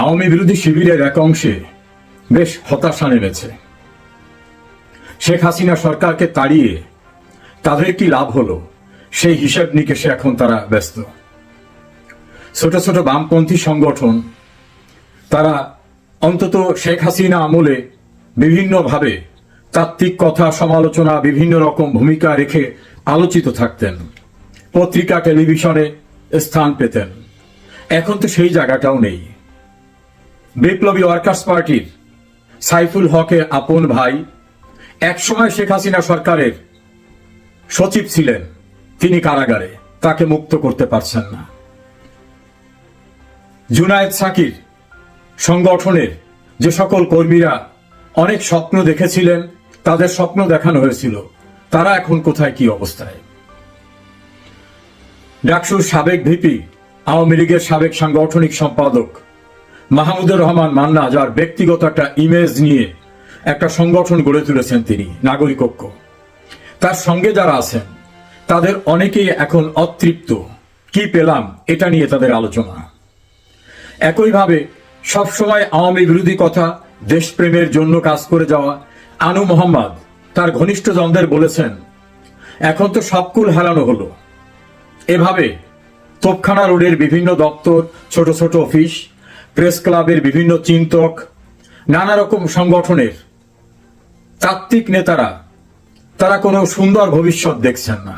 আওয়ামী বিরোধী শিবিরের এক অংশে বেশ হতাশা নেমেছে। শেখ হাসিনা সরকারকে তাড়িয়ে তাদের কি লাভ হলো, সেই হিসাব নিকেশে এখন তারা ব্যস্ত। ছোট ছোট বামপন্থী সংগঠন, তারা অন্তত শেখ হাসিনা আমলে বিভিন্নভাবে তাত্ত্বিক কথা, সমালোচনা, বিভিন্ন রকম ভূমিকা রেখে আলোচিত থাকতেন, পত্রিকা, টেলিভিশনে স্থান পেতেন। এখন তো সেই জায়গাটাও নেই। বিপ্লবী ওয়ার্কার্স পার্টির সাইফুল হকের আপন ভাই, একসময় শেখ হাসিনা সরকারের সচিব ছিলেন। তিনি কারাগারে। তাকে মুক্ত করতে পারছেন না। জুনায়েদ সাকির সংগঠনের যে সকল কর্মীরা অনেক স্বপ্ন দেখেছিলেন, তাদের স্বপ্ন দেখানো হয়েছিল। তারা এখন কোথায়, কি অবস্থায়? ডাকসুর সাবেক ভিপি, আওয়ামী লীগের সাবেক সাংগঠনিক সম্পাদক মাহমুদুর রহমান মান্না, যার ব্যক্তিগত একটা ইমেজ নিয়ে একটা সংগঠন গড়ে তুলেছেন তিনি, নাগরিক ঐক্য। তার সঙ্গে যারা আছেন, তাদের অনেকেই এখন অতৃপ্ত। কি পেলাম, এটা নিয়ে তাদের আলোচনা। একইভাবে, সবসময় আওয়ামী বিরোধী কথা, দেশপ্রেমের জন্য কাজ করে যাওয়া, আনু মোহাম্মদ, তার ঘনিষ্ঠ জনদের বলেছেন, এখন তো সবকুল হারানো হলো। এভাবে তোপখানা রোডের বিভিন্ন দপ্তর, ছোট ছোট অফিস প্রেস ক্লাবের বিভিন্ন চিন্তক, নানা রকম সংগঠনের তাত্ত্বিক নেতারা, তারা কোনো সুন্দর ভবিষ্যৎ দেখছেন না।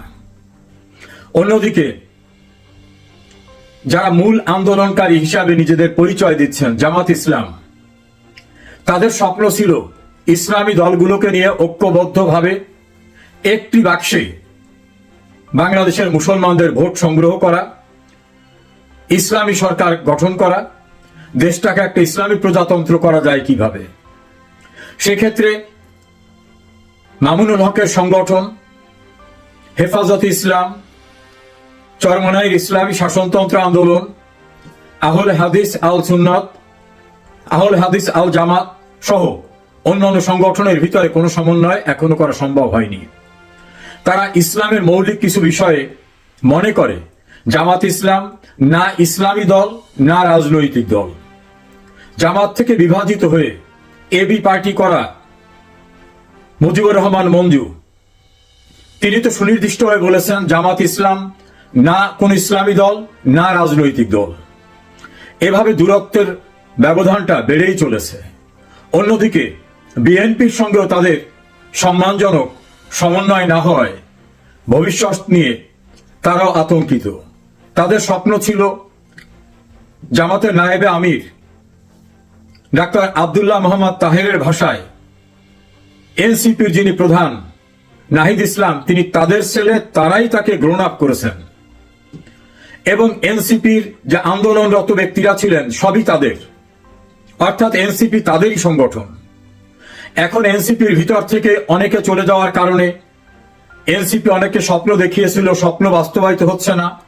অন্যদিকে, যারা মূল আন্দোলনকারী হিসাবে নিজেদের পরিচয় দিচ্ছেন, জামাত ইসলাম, তাদের স্বপ্ন ছিল ইসলামী দলগুলোকে নিয়ে ঐক্যবদ্ধভাবে একটি বাক্সে বাংলাদেশের মুসলমানদের ভোট সংগ্রহ করা, ইসলামী সরকার গঠন করা দেশটাকে একটা ইসলামী প্রজাতন্ত্র করা যায় কীভাবে? সেক্ষেত্রে মামুনুল হকের সংগঠন, হেফাজত ইসলাম চরমনাইর ইসলামী শাসনতন্ত্র আন্দোলন, আহল হাদিস আল সুন্নত, আহল হাদিস আল জামাত সহ অন্যান্য সংগঠনের ভিতরে কোনো সমন্বয় এখনও করা সম্ভব হয়নি। তারা ইসলামের মৌলিক কিছু বিষয়ে মনে করে, জামাত ইসলাম না ইসলামী দল, না রাজনৈতিক দল। জামাত থেকে বিভাজিত হয়ে এবি পার্টি করা মুজিবুর রহমান মঞ্জু। তিনি তো সুনির্দিষ্ট হয়ে বলেছেন, জামাত ইসলাম না কোন ইসলামী দল, না রাজনৈতিক দল। এভাবে দূরত্বের ব্যবধানটা বেড়েই চলেছে। অন্যদিকে, বিএনপির সঙ্গেও তাদের সম্মানজনক সমন্বয় না হয়, ভবিষ্যৎ নিয়ে তারাও আতঙ্কিত। তাদের স্বপ্ন ছিল জামাতের নায়েবে আমির ডাক্তার আবদুল্লাহ মোহাম্মদ তাহেরের ভাষায়। এনসিপির যিনি প্রধান, নাহিদ ইসলাম, তিনি তাদের ছেলে, তারাই তাকে গ্রোন আপ করেছেন। এবং এনসিপির যে আন্দোলনরত ব্যক্তিরা ছিলেন, সবই তাদের। অর্থাৎ এনসিপি তাদেরই সংগঠন। এখন এনসিপির ভিতর থেকে অনেকে চলে যাওয়ার কারণে এনসিপি অনেকে স্বপ্ন দেখিয়েছিল, স্বপ্ন বাস্তবায়িত হচ্ছে না।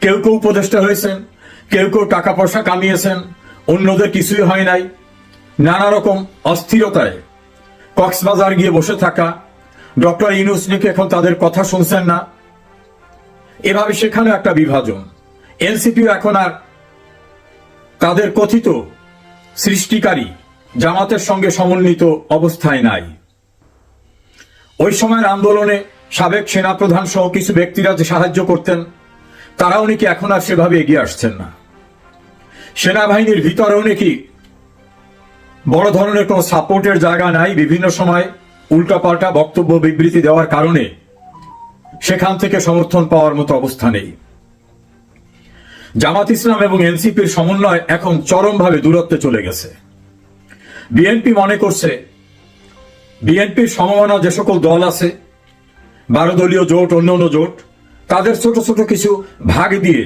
কেউ কেউ উপদেষ্টা হয়েছেন, কেউ কেউ টাকা পয়সা কামিয়েছেন অন্যদের কিছুই হয় নাই। নানা রকম অস্থিরতায় কক্সবাজার গিয়ে বসে থাকা ডক্টর ইউনুস নাকি এখন তাদের কথা শুনছেন না। এভাবে সেখানে একটা বিভাজন। এনসিপিও এখন আর তাদের কথিত সৃষ্টিকারী জামাতের সঙ্গে সমন্বিত অবস্থায় নাই। ওই সময়ের আন্দোলনে সাবেক সেনাপ্রধান সহ কিছু ব্যক্তিরা যে সাহায্য করতেন, তারাও নাকি এখন আর সেভাবে এগিয়ে আসছেন না। সেনাবাহিনীর ভিতরেও নাকি বড় ধরনের কোনো সাপোর্টের জায়গা নাই, বিভিন্ন সময় উল্টাপাল্টা বক্তব্য বিবৃতি দেওয়ার কারণে সেখান থেকে সমর্থন পাওয়ার মতো অবস্থা নেই। জামাত ইসলাম এবং এনসিপির সমন্বয় এখন চরমভাবে দূরত্বে চলে গেছে। বিএনপি মনে করছে, বিএনপির সমমনা যে সকল দল আছে, বারো দলীয় জোট অন্য অন্য জোট, তাদের ছোট ছোট কিছু ভাগ দিয়ে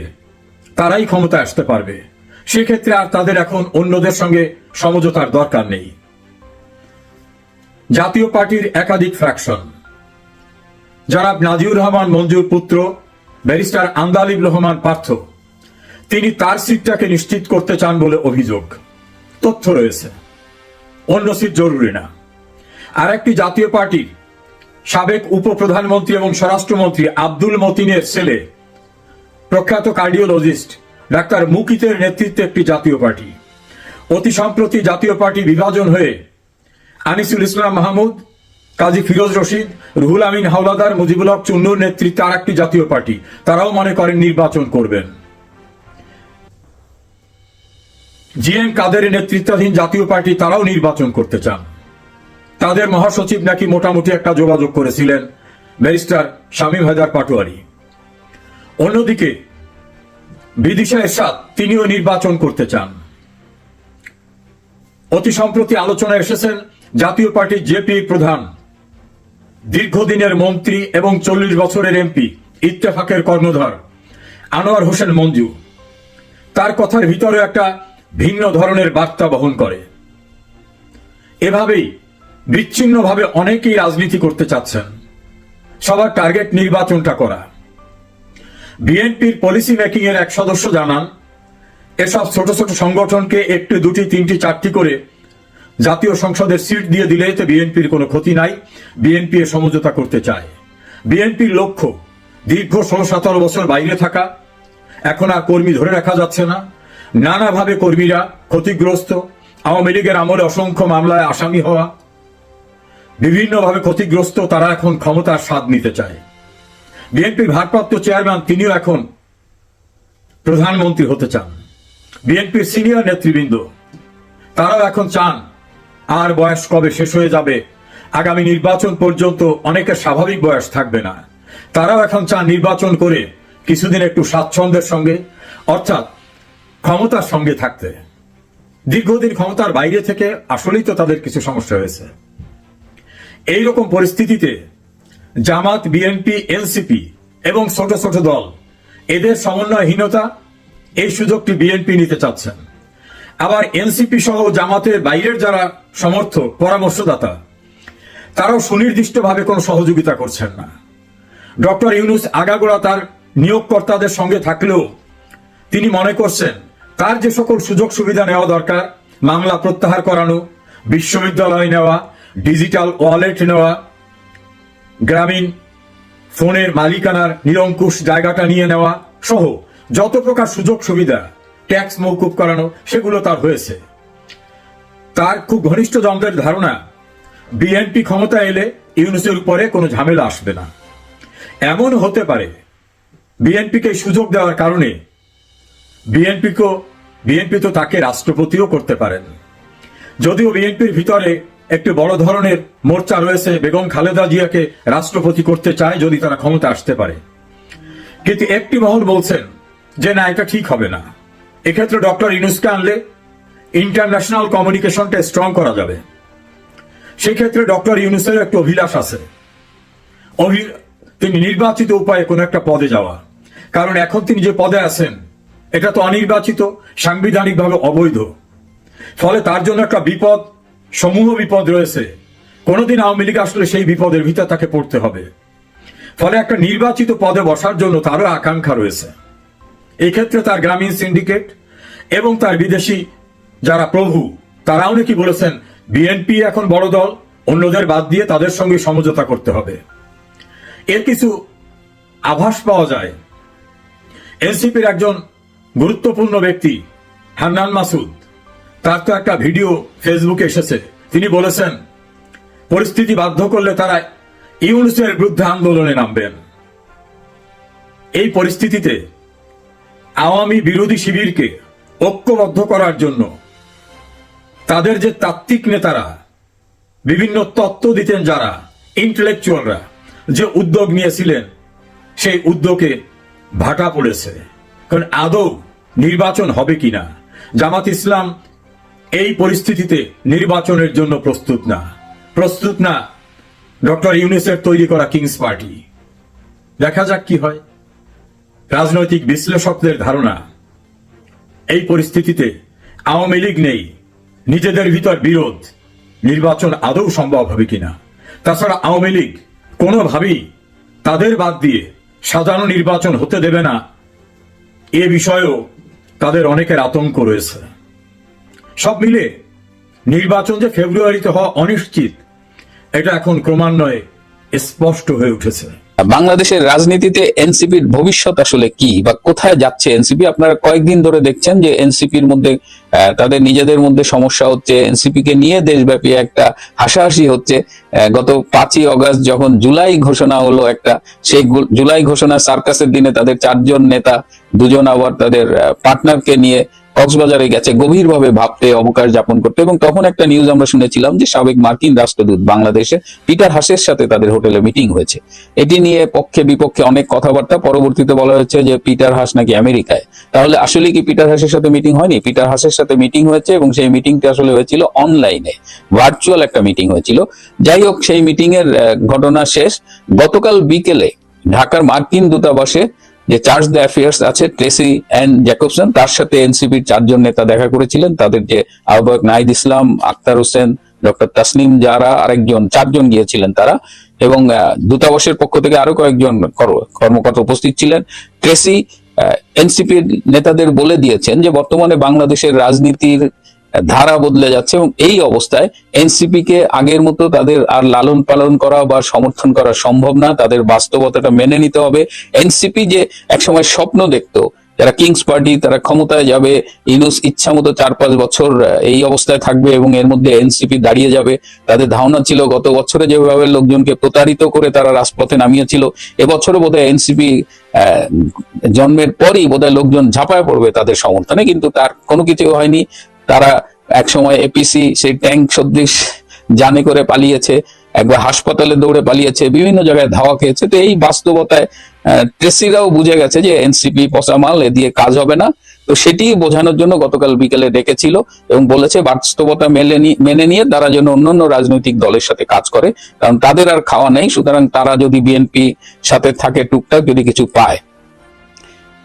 তারাই ক্ষমতা আসতে পারবে। সেক্ষেত্রে আর তাদের এখন অন্যদের সঙ্গে সমঝোতার দরকার নেই। জাতীয় পার্টির একাধিক ফ্র্যাকশন। যারা নাজিউর রহমান মঞ্জুর পুত্র, ব্যারিস্টার আন্দালিব রহমান পার্থ, তিনি তার সিটটাকে নিশ্চিত করতে চান বলে অভিযোগ। তথ্য রয়েছে। অন্য সিট জরুরি না। আর একটি জাতীয় পার্টির সাবেক উপপ্রধানমন্ত্রী এবং স্বরাষ্ট্রমন্ত্রী আব্দুল মতিনের ছেলে, প্রখ্যাত কার্ডিওলজিস্ট ডাক্তার মুকিতের নেতৃত্বে একটি জাতীয় পার্টি। অতি সম্প্রতি জাতীয় পার্টি বিভাজন হয়ে আনিসুল ইসলাম মাহমুদ, কাজী ফিরোজ রশিদ, রুহুল আমিন হাওলাদার, মুজিবুল হক চুন্নুর নেতৃত্বে আর একটি জাতীয় পার্টি। তারাও মনে করেন নির্বাচন করবেন। জি এম কাদের নেতৃত্বাধীন জাতীয় পার্টি তারাও নির্বাচন করতে চান। তাদের মহাসচিব নাকি মোটামুটি একটা যোগাযোগ করেছিলেন ব্যারিস্টার শামীম হায়দার পাটোয়ারি। অন্যদিকে বিদিশা এরশাদ, তিনিও নির্বাচন করতে চান। অতি সম্প্রতি আলোচনায় এসেছেন জাতীয় পার্টির জেপি প্রধান, দীর্ঘদিনের মন্ত্রী এবং চল্লিশ বছরের এমপি, ইত্তেফাকের কর্ণধার, আনোয়ার হোসেন মঞ্জু। তার কথার ভিতরে একটা ভিন্ন ধরনের বার্তা বহন করে। এভাবেই বিচ্ছিন্নভাবে অনেকেই রাজনীতি করতে চাচ্ছেন। সবার টার্গেট নির্বাচনটা করা। বিএনপির পলিসি মেকিং এর এক সদস্য জানান, এসব ছোট ছোট সংগঠনকে একটি, দুটি, তিনটি, চারটি করে জাতীয় সংসদের সিট দিয়ে দিলে এতে বিএনপির কোনো ক্ষতি নাই। বিএনপি সমঝোতা করতে চায়। বিএনপির লক্ষ্য, দীর্ঘ ষোলো, সতেরো বছর বাইরে থাকা। এখন আর কর্মী ধরে রাখা যাচ্ছে না। নানাভাবে কর্মীরা ক্ষতিগ্রস্ত। আওয়ামী লীগের আমলে অসংখ্য মামলায় আসামি হওয়া। বিভিন্নভাবে ক্ষতিগ্রস্ত তারা এখন ক্ষমতার স্বাদ নিতে চায়। বিএনপির ভারপ্রাপ্ত চেয়ারম্যান তিনিও এখন প্রধানমন্ত্রী হতে চান। বিএনপির সিনিয়র নেতৃবৃন্দ, তারাও এখন চান আর বয়স কবে শেষ হয়ে যাবে, আগামী নির্বাচন পর্যন্ত অনেকের স্বাভাবিক বয়স থাকবে না। তারাও এখন চান নির্বাচন করে কিছুদিন একটু স্বাচ্ছন্দ্যের সঙ্গে, অর্থাৎ ক্ষমতার সঙ্গে থাকতে। দীর্ঘদিন ক্ষমতার বাইরে থেকে আসলেই তো তাদের কিছু সমস্যা হয়েছে। এইরকম পরিস্থিতিতে জামাত, বিএনপি, এনসিপি এবং ছোট ছোট দল এদের সমন্বয়হীনতা এই সুযোগটি বিএনপি নিতে চাচ্ছেন। আবার এনসিপি সহ জামাতের বাইরের যারা সমর্থক, পরামর্শদাতা, তারাও সুনির্দিষ্টভাবে কোনো সহযোগিতা করছেন না। ডক্টর ইউনুস আগাগোড়া তার নিয়োগকর্তাদের সঙ্গে থাকলেও তিনি মনে করছেন, তার যে সকল সুযোগ সুবিধা নেওয়া দরকার, মামলা প্রত্যাহার করানো, বিশ্ববিদ্যালয় নেওয়া, ডিজিটাল ওয়ালেট নেওয়া গ্রামীণ ফোনের মালিকানার নিরঙ্কুশ জায়গাটা নিয়ে নেওয়া সহ যত প্রকার সুযোগ সুবিধা, ট্যাক্স মৌকুব করানো, সেগুলো তার হয়েছে। তার খুব ঘনিষ্ঠ জনদের ধারণা, বিএনপি ক্ষমতা এলে ইউনুসের উপরে কোনো ঝামেলা আসবে না। এমন হতে পারে, বিএনপিকে সুযোগ দেওয়ার কারণে বিএনপিকে বিএনপি তো তাকে রাষ্ট্রপতিও করতে পারেন। যদিও বিএনপির ভিতরে একটি বড় ধরনের মোর্চা রয়েছে বেগম খালেদা জিয়াকে রাষ্ট্রপতি করতে চায় যদি তারা ক্ষমতা আসতে পারে। কিন্তু একটি মহল বলছেন যে, না, এটা ঠিক হবে না। এক্ষেত্রে ডক্টর ইনুসকে আনলে ইন্টারন্যাশনাল কমিউনিকেশনটা স্ট্রং করা যাবে। সেক্ষেত্রে ডক্টর ইউনুসের একটা অভিলাষ আছে। তিনি নির্বাচিত উপায়ে কোনো একটা পদে যাওয়া। কারণ এখন তিনি যে পদে আছেন, এটা তো অনির্বাচিত, সাংবিধানিকভাবে অবৈধ। ফলে তার জন্য একটা বিপদ সমূহ বিপদ রয়েছে। কোনোদিন আওয়ামী লীগ আসলে সেই বিপদের ভিতর তাকে পড়তে হবে। ফলে একটা নির্বাচিত পদে বসার জন্য তারও আকাঙ্ক্ষা রয়েছে। এই ক্ষেত্রে তার গ্রামীণ সিন্ডিকেট এবং তার বিদেশি যারা প্রভু, তারাও নাকি বলেছেন, বিএনপি এখন বড় দল, অন্যদের বাদ দিয়ে তাদের সঙ্গে সমঝোতা করতে হবে। এর কিছু আভাস পাওয়া যায়। এনসিপির একজন গুরুত্বপূর্ণ ব্যক্তি, হান্নান মাসুদ তার তো একটা ভিডিও ফেসবুকে এসেছে। তিনি বলেছেন, পরিস্থিতি বাধ্য করলে তারা ইউনুসের বিরুদ্ধে আন্দোলনে নামবেন। এই পরিস্থিতিতে আওয়ামী বিরোধী শিবিরকে ঐক্যবদ্ধ করার জন্য তাদের যে তাত্ত্বিক নেতারা, বিভিন্ন তত্ত্ব দিতেন যারা ইন্টেলেকচুয়ালরা যে উদ্যোগ নিয়েছিলেন, সেই উদ্যোগে ভাটা পড়েছে। কারণ আদৌ নির্বাচন হবে কিনা? জামাত ইসলাম এই পরিস্থিতিতে নির্বাচনের জন্য প্রস্তুত না। প্রস্তুত না ডক্টর ইউনিসের তৈরি করা কিংস পার্টি। দেখা যাক কি হয়। রাজনৈতিক বিশ্লেষকদের ধারণা, এই পরিস্থিতিতে আওয়ামী লীগ নেই। নিজেদের ভিতর বিরোধ, নির্বাচন আদৌ সম্ভব হবে কিনা। তাছাড়া আওয়ামী লীগ কোনোভাবেই তাদের বাদ দিয়ে সাধারণ নির্বাচন হতে দেবে না। এ বিষয়েও তাদের অনেকের আতঙ্ক রয়েছে। সব মিলে নির্বাচন যে ফেব্রুয়ারিতে হওয়া অনিশ্চিত, এটা এখন ক্রমান্বয়ে স্পষ্ট হয়ে উঠেছে। বাংলাদেশের রাজনীতিতে এনসিপির ভবিষ্যৎ আসলে কি বা কোথায় যাচ্ছে এনসিপি? আপনারা কয়েকদিন ধরে দেখছেন যে এনসিপির মধ্যে তাদের নিজেদের মধ্যে সমস্যা হচ্ছে। এনসিপি কে নিয়ে দেশব্যাপী একটা হাসাহাসি হচ্ছে। গত পাঁচই অগস্ট যখন জুলাই ঘোষণা হলো একটা, সেই জুলাই ঘোষণা সার্কাসের দিনে তাদের চারজন নেতা, দুজন আবার তাদের পার্টনারকে নিয়ে কক্সবাজারে গেছে, গভীরভাবে ভাবতে অবকাশ যাপন করতে। এবং তখন একটা নিউজ আমরা শুনেছিলাম যে সাবেক মার্কিন রাষ্ট্রদূত বাংলাদেশে পিটার হাসের সাথে তাদের হোটেলে মিটিং হয়েছে। এটি নিয়ে পক্ষে বিপক্ষে অনেক কথাবার্তা। পরবর্তীতে বলা হচ্ছে যে পিটার হাস নাকি আমেরিকায়। তাহলে আসলে কি পিটার হাসের সাথে মিটিং হয়নি? পিটার হাসের সাথে মিটিং হয়েছে এবং সেই মিটিংটা আসলে হয়েছিল অনলাইনে ভার্চুয়াল একটা মিটিং হয়েছিল। যাই হোক, সেই মিটিং এর ঘটনা শেষ। গতকাল বিকেলে ঢাকার মার্কিন দূতাবাসে যে চার্জ দ্য অ্যাফেয়ার্স আছে ট্রেসি অ্যান্ড জ্যাকবসন তার সাথে এনসিপির চারজন নেতা দেখা করেছিলেন, তাদের যে আহ্বায়ক নাহিদ ইসলাম আক্তার হোসেন, ডক্টর তাসনিম যারা আরেকজন, চারজন গিয়েছিলেন তারা। এবং দূতাবাসের পক্ষ থেকে আরও কয়েকজন কর- কর্মকর্তা উপস্থিত ছিলেন। ট্রেসি এনসিপির নেতাদের বলে দিয়েছেন যে বর্তমানে বাংলাদেশের রাজনীতির ধারা বদলে যাচ্ছে এবং এই অবস্থায় এনসিপি কে আগের মতো তাদের আর লালন পালন করা বা সমর্থন করা সম্ভব না। তাদের বাস্তবতাটা মেনে নিতে হবে। এনসিপি যে একসময় স্বপ্ন দেখতো, যারা কিংস পার্টি, তারা ক্ষমতায় যাবে, ইনুস ইচ্ছা মতো চার পাঁচ বছর এই অবস্থায় থাকবে এবং এর মধ্যে এনসিপি দাঁড়িয়ে যাবে। তাদের ধারণা ছিল গত বছরে যেভাবে লোকজনকে প্রতারিত করে তারা রাজপথে নামিয়েছিল, এবছরও বোধহয় এনসিপি জন্মের পরই বোধহয় লোকজন ঝাঁপায় পড়বে তাদের সমর্থনে, কিন্তু তার কোনো কিছু হয়নি। তারা একসময় এপিসি সেই ট্যাঙ্ক সদৃশ জানে করে পালিয়েছে, একবার হাসপাতালে দৌড়ে পালিয়েছে, বিভিন্ন জায়গায় ধাওয়া খেয়েছে। তো এই বাস্তবতায় ট্রেসিরাও বুঝে গেছে যে এনসিপি পসামাল, এ দিয়ে কাজ হবে না। তো সেটি বোঝানোর জন্য গতকাল বিকেলে ডেকেছিল এবং বলেছে বাস্তবতা মেলে মেনে নিয়ে তারা যেন অন্যান্য রাজনৈতিক দলের সাথে কাজ করে, কারণ তাদের আর খাওয়া নেই। সুতরাং তারা যদি বিএনপি সাথে থাকে, টুকটাক যদি কিছু পায়।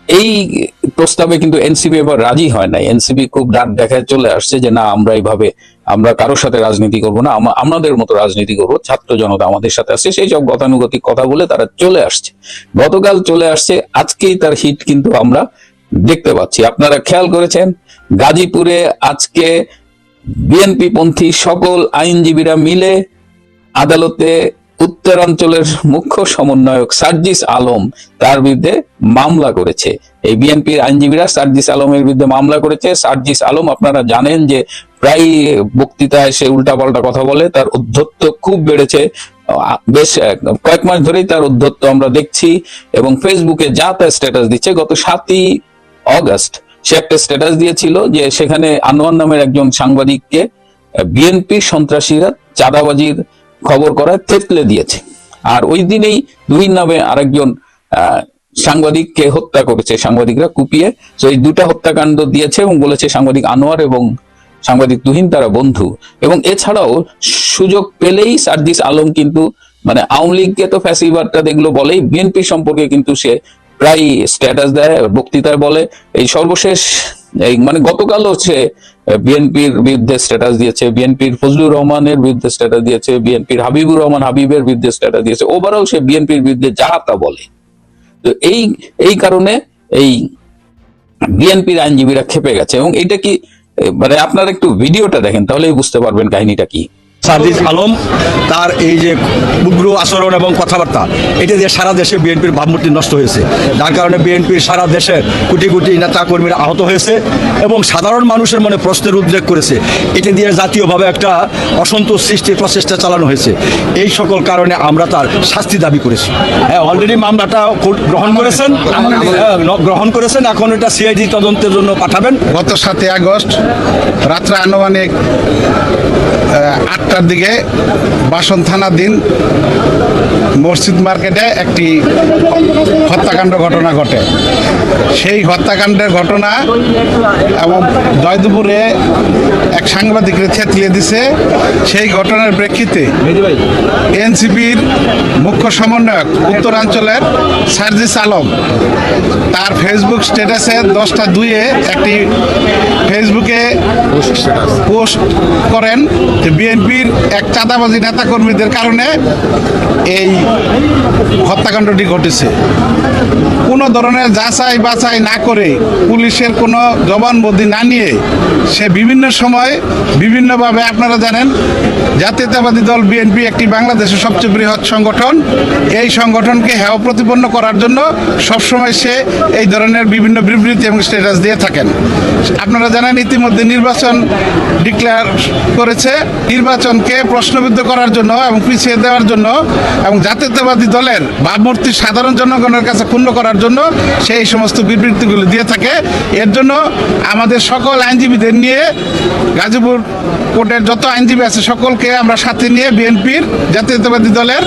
এই প্রস্তাবে কিন্তু এনসিপি এবার রাজি হয় নাই। এনসিপি খুব ডাক দেখায় চলে আসছে যে, না, আমরা এইভাবে, আমরা কারোর সাথে রাজনীতি করব না, আমা- আমাদের মতো রাজনীতি করব, ছাত্র জনতা আমাদের সাথে আসছে সেই সব গতানুগতিক কথা বলে তারা চলে আসছে। গতকাল চলে আসছে, আজকেই তার হিট কিন্তু আমরা দেখতে পাচ্ছি। আপনারা খেয়াল করেছেন, গাজীপুরে আজকে বিএনপি পন্থী সকল আইনজীবীরা মিলে আদালতে উত্তরাঞ্চলের মুখ্য সমন্বয়ক সার্জিস আলম তার বিরুদ্ধে মামলা করেছে। এই বিএনপির আইনজীবীরা সার্জিস আলমের বিরুদ্ধে মামলা করেছে। সার্জিস আলম, আপনারা জানেন যে প্রায় বক্তৃতায় সে উল্টাপাল্টা কথা বলে, তার উদ্ধত্ত খুব বেড়েছে। বেশ কয়েক মাস ধরেই তার উদ্ধত্ত আমরা দেখছি এবং ফেসবুকে যা তা স্ট্যাটাস দিচ্ছে, গত সাতই অগস্ট সে একটা স্ট্যাটাস দিয়েছিল যে সেখানে আনোয়ার নামের একজন সাংবাদিককে বিএনপি সন্ত্রাসীরা চাঁদাবাজির খবর করায় থেতলে দিয়েছে। আর ওই দিনেই দুই নামে আরেকজন সাংবাদিককে হত্যা করেছে। সাংবাদিকরা কুপিয়ে তো এই দুটা হত্যাকাণ্ড দিয়েছে এবং বলেছে সাংবাদিক আনোয়ার এবং সাংবাদিক তুহিন তারা বন্ধু। এবং এছাড়াও সুযোগ পেলেই সার্জিস আলম কিন্তু মানে আওয়ামী লীগকে তো ফ্যাসিবারটা দেখল বলেই বিএনপি সম্পর্কে কিন্তু সে প্রায় স্ট্যাটাস দেয়, বক্তৃতায় বলে। এই সর্বশেষ এই মানে গতকাল হচ্ছে বিএনপির বিরুদ্ধে স্ট্যাটাস দিয়েছে, বিএনপির ফজলুর রহমানের বিরুদ্ধে স্ট্যাটাস দিয়েছে, বিএনপির হাবিবুর রহমান হাবিবের বিরুদ্ধে স্ট্যাটাস দিয়েছে ওভারঅল সে বিএনপির বিরুদ্ধে যা তা বলে। তো এই এই কারণে এই বিএনপির আইনজীবীরা খেপে গেছে। এবং এটা কি মানে আপনারা একটু ভিডিওটা দেখেন, তাহলেই বুঝতে পারবেন কাহিনীটা কি। সার্জিস আলম তার এই যে উগ্র আচরণ এবং কথাবার্তা এটা দিয়ে সারা দেশে বিএনপির ভাবমূর্তি নষ্ট হয়েছে। যার কারণে বিএনপির সারা দেশের কোটি কোটি নেতা কর্মীরা আহত হয়েছে এবং সাধারণ মানুষের মনে প্রশ্নের উদ্রেক করেছে। এটা দিয়ে জাতীয়ভাবে একটা অসন্তোষ সৃষ্টির প্রচেষ্টা চালানো হয়েছে। এই সকল কারণে আমরা তার শাস্তি দাবি করেছি। হ্যাঁ অলরেডি মামলাটা গ্রহণ করেছেন। হ্যাঁ, গ্রহণ করেছেন। এখন এটা সিআইডি তদন্তের জন্য পাঠাবেন। গত সাতই আগস্ট রাত্রে আনুমানিক আটটার দিকে বাসন থানাধীন মসজিদ মার্কেটে একটি হত্যাকাণ্ড ঘটনা ঘটে। সেই হত্যাকাণ্ডের ঘটনা এবং জয়দুপুরে এক সাংবাদিকরে থেতলিয়ে দিছে। সেই ঘটনার প্রেক্ষিতে এনসিপির মুখ্য সমন্বয়ক উত্তরাঞ্চলের সার্জিস আলম তার ফেসবুক স্ট্যাটাসে দশটা দুইয়ে একটি ফেসবুকে পোস্ট করেন যে বিএনপির এক চাঁদাবাজি নেতাকর্মীদের কারণে এই হত্যাকাণ্ডটি ঘটেছে। কোনো ধরনের যাচাই বাছাই না করে পুলিশের কোনো জবানবন্দি না নিয়ে সে বিভিন্ন সময় বিভিন্নভাবে আপনারা জানেন, জাতীয়তাবাদী দল বিএনপি একটি বাংলাদেশের সবচেয়ে বৃহৎ সংগঠন। এই সংগঠনকে হেয় প্রতিপন্ন করার জন্য সবসময় সে এই ধরনের বিভিন্ন বিবৃতি এবং স্ট্যাটাস দিয়ে থাকেন। আপনারা জানেন, ইতিমধ্যে নির্বাচন ডিক্লেয়ার করেছে। নির্বাচনকে প্রশ্নবিদ্ধ করার জন্য এবং পিছিয়ে দেওয়ার জন্য এবং জাতীয়তাবাদী দলের ভাবমূর্তি সাধারণ জনগণের কাছে ক্ষুণ্ণ করার জন্য সেই সমস্ত বিবৃতিগুলো দিয়ে থাকে। এর জন্য আমাদের সকল আইনজীবীদের নিয়ে গাজীপুর কোর্টের যত আইনজীবী আছে সকলকে আমরা সাথে নিয়ে বিএনপির জাতীয়তাবাদী দলের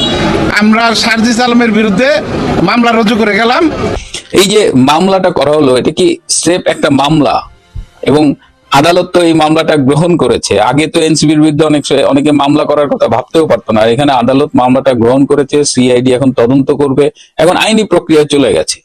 আমরা সার্জিস আলমের বিরুদ্ধে মামলা রুজু করে গেলাম। এই যে মামলাটা করা হলো, এটা কি স্রেফ একটা মামলা? এবং আদালত তো এই মামলাটা গ্রহণ করেছে। আগে তো এনসিবির বিরুদ্ধে অনেক অনেকে মামলা করার কথা ভাবতেও পারতো না। এখানে আদালত মামলাটা গ্রহণ করেছে, সিআইডি এখন তদন্ত করবে। এখন আইনি প্রক্রিয়া চলে গেছে।